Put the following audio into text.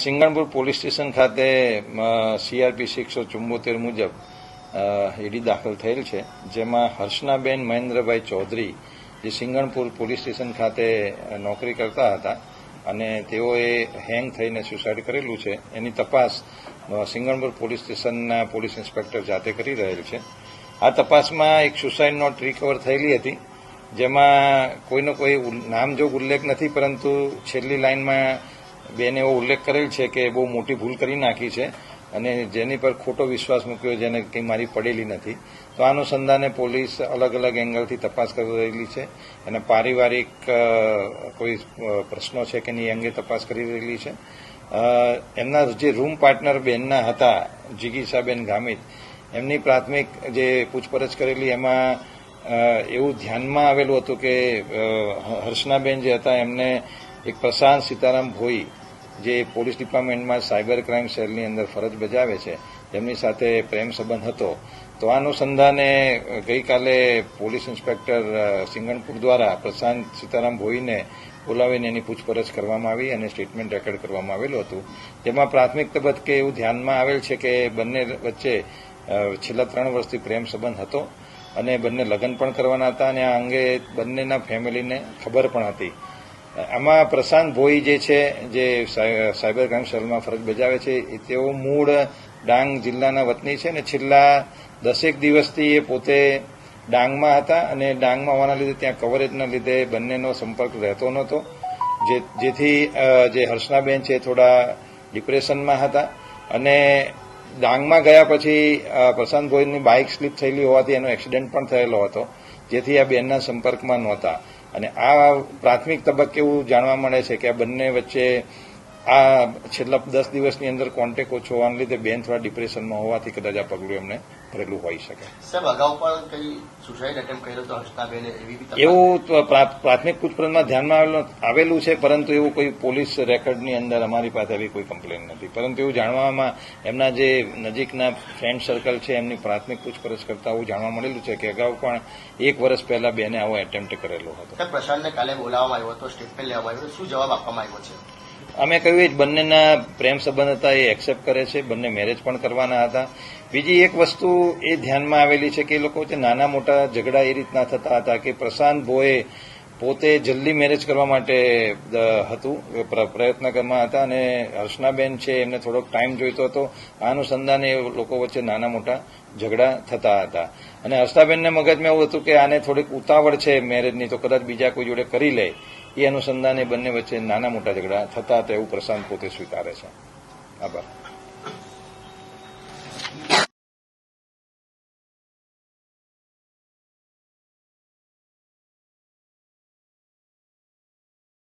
Singanpur police station ખાતે CRP એકસો ચુમ્મોતેર મુજબ ઈડી દાખલ થયેલ છે. જેમાં હર્ષનાબેન મહેન્દ્રભાઈ ચૌધરી, જે સિંગણપુર પોલીસ સ્ટેશન ખાતે નોકરી કરતા હતા અને તેઓએ હેંગ થઈને સુસાઇડ કરેલું છે. એની તપાસ સિંગણપુર પોલીસ સ્ટેશનના પોલીસ ઇન્સ્પેક્ટર જાતે કરી રહેલ છે. આ તપાસમાં એક સુસાઇડ નોટ રિકવર થયેલી હતી. જેમાં કોઈનો કોઈ નામજોગ ઉલ્લેખ નથી, પરંતુ છેલ્લી લાઇનમાં બેન એવો ઉલ્લેખ કરેલ છે કે બહુ મોટી ભૂલ કરી નાખી છે અને જેની પર ખોટો વિશ્વાસ મૂક્યો જેને કંઈ મારી પડેલી નથી. તો અનુસંધાને પોલીસ અલગ અલગ એંગલથી તપાસ કરી રહેલી છે અને પારિવારિક કોઈ પ્રશ્નો છે કે નહીં એ અંગે તપાસ કરી રહેલી છે. એમના જે રૂમ પાર્ટનર બેનના હતા જિગીસાબેન ગામિત, એમની પ્રાથમિક જે પૂછપરછ કરેલી, એમાં એવું ધ્યાનમાં આવેલું હતું કે હર્ષનાબેન જે હતા, એમને એક પ્રશાંત સીતારામ ભોઈ, જે પોલીસ ડિપાર્ટમેન્ટમાં સાયબર ક્રાઇમ સેલની અંદર ફરજ બજાવે છે, તેમની સાથે પ્રેમ સંબંધ હતો. તો આ અનુસંધાને ગઈકાલે પોલીસ ઇન્સ્પેક્ટર સિંગણપુર દ્વારા પ્રશાંત સીતારામ ભોઈને બોલાવીને એની પૂછપરછ કરવામાં આવી અને સ્ટેટમેન્ટ રેકોર્ડ કરવામાં આવેલું હતું. જેમાં પ્રાથમિક તબક્કે એવું ધ્યાનમાં આવેલ છે કે બંને વચ્ચે છેલ્લા ત્રણ વર્ષથી પ્રેમ સંબંધ હતો. અને બંને લગ્ન પણ કરવાના હતા અને આ અંગે બંનેના ફેમિલીને ખબર પણ હતી. આમાં પ્રશાંત ભોઈ જે છે, જે સાય- સાયબર ક્રાઇમ સેલમાં ફરજ બજાવે છે તેઓ મૂળ ડાંગ જિલ્લાના વતની છે અને છેલ્લા દસેક દિવસથી એ પોતે ડાંગમાં હતા અને ડાંગમાં હોવાના લીધે ત્યાં કવરેજના લીધે બંનેનો સંપર્ક રહેતો નહોતો. જેથી જે હર્ષનાબેન છે થોડા ડિપ્રેશનમાં હતા અને ડાંગમાં ગયા પછી અ, પ્રશાંતભાઈની બાઇક સ્લીપ થયેલી હોવાથી એનો એક્સિડન્ટ પણ થયેલો હતો જેથી આ બેનના સંપર્કમાં નહોતા. અને આ પ્રાથમિક તબક્કે એવું જાણવા મળે છે કે આ બંને વચ્ચે આ છેલ્લા દસ દિવસની અંદર કોન્ટેક્ટ ઓછો હોવાને લીધે બેન થોડા ડિપ્રેશનમાં હોવાથી કદાચ આ પગલું એમને ભરેલું હોઈ શકે. સાહેબ અગાઉ પણ કઈ સુસાઇડ એટેમ્પ કર્યો હતો હર્ષનાબેને એવી એવું તો પ્રાથમિક પૂછપરછમાં ધ્યાનમાં આવેલું આવેલું છે પરંતુ એવું કોઈ પોલીસ રેકોર્ડની અંદર અમારી પાસે એવી કોઈ કમ્પ્લેન નથી. પરંતુ એવું જાણવામાં એમના જે નજીકના ફ્રેન્ડ સર્કલ છે એમની પ્રાથમિક પૂછપરછ કરતા એવું જાણવા મળેલું છે કે અગાઉ પણ એક વર્ષ પહેલા બેને આવો એટેમ્પ્ટ કરેલો હતો. પ્રશાંતને કાલે બોલાવવામાં આવ્યો હતો સ્ટેટમેન્ટ લેવામાં આવ્યું. શું જવાબ આપવામાં આવ્યો છે? અમે કહ્યું એ જ બંનેના પ્રેમ સંબંધ હતા, એ એક્સેપ્ટ કરે છે, બંને મેરેજ પણ કરવાના હતા. બીજી એક વસ્તુ એ ધ્યાનમાં આવેલી છે કે એ લોકો જે નાના મોટા ઝઘડા એ રીતના થતા હતા કે પ્રશાંત ભોએ પોતે જલ્દી મેરેજ કરવા માટે હતું પ્રયત્ન કરવામાં હતા અને હર્ષનાબેન છે એમને થોડોક ટાઈમ જોઈતો હતો. આ અનુસંધાને એ લોકો વચ્ચે નાના મોટા ઝઘડા થતા હતા. અને હર્ષનાબેનને મગજમાં એવું હતું કે આને થોડીક ઉતાવળ છે મેરેજની તો કદાચ બીજા કોઈ જોડે કરી લે. એ અનુસંધાને બંને વચ્ચે નાના મોટા ઝઘડા થતા હતા એવું પ્રશાંત પોતે સ્વીકારે છે. આભાર.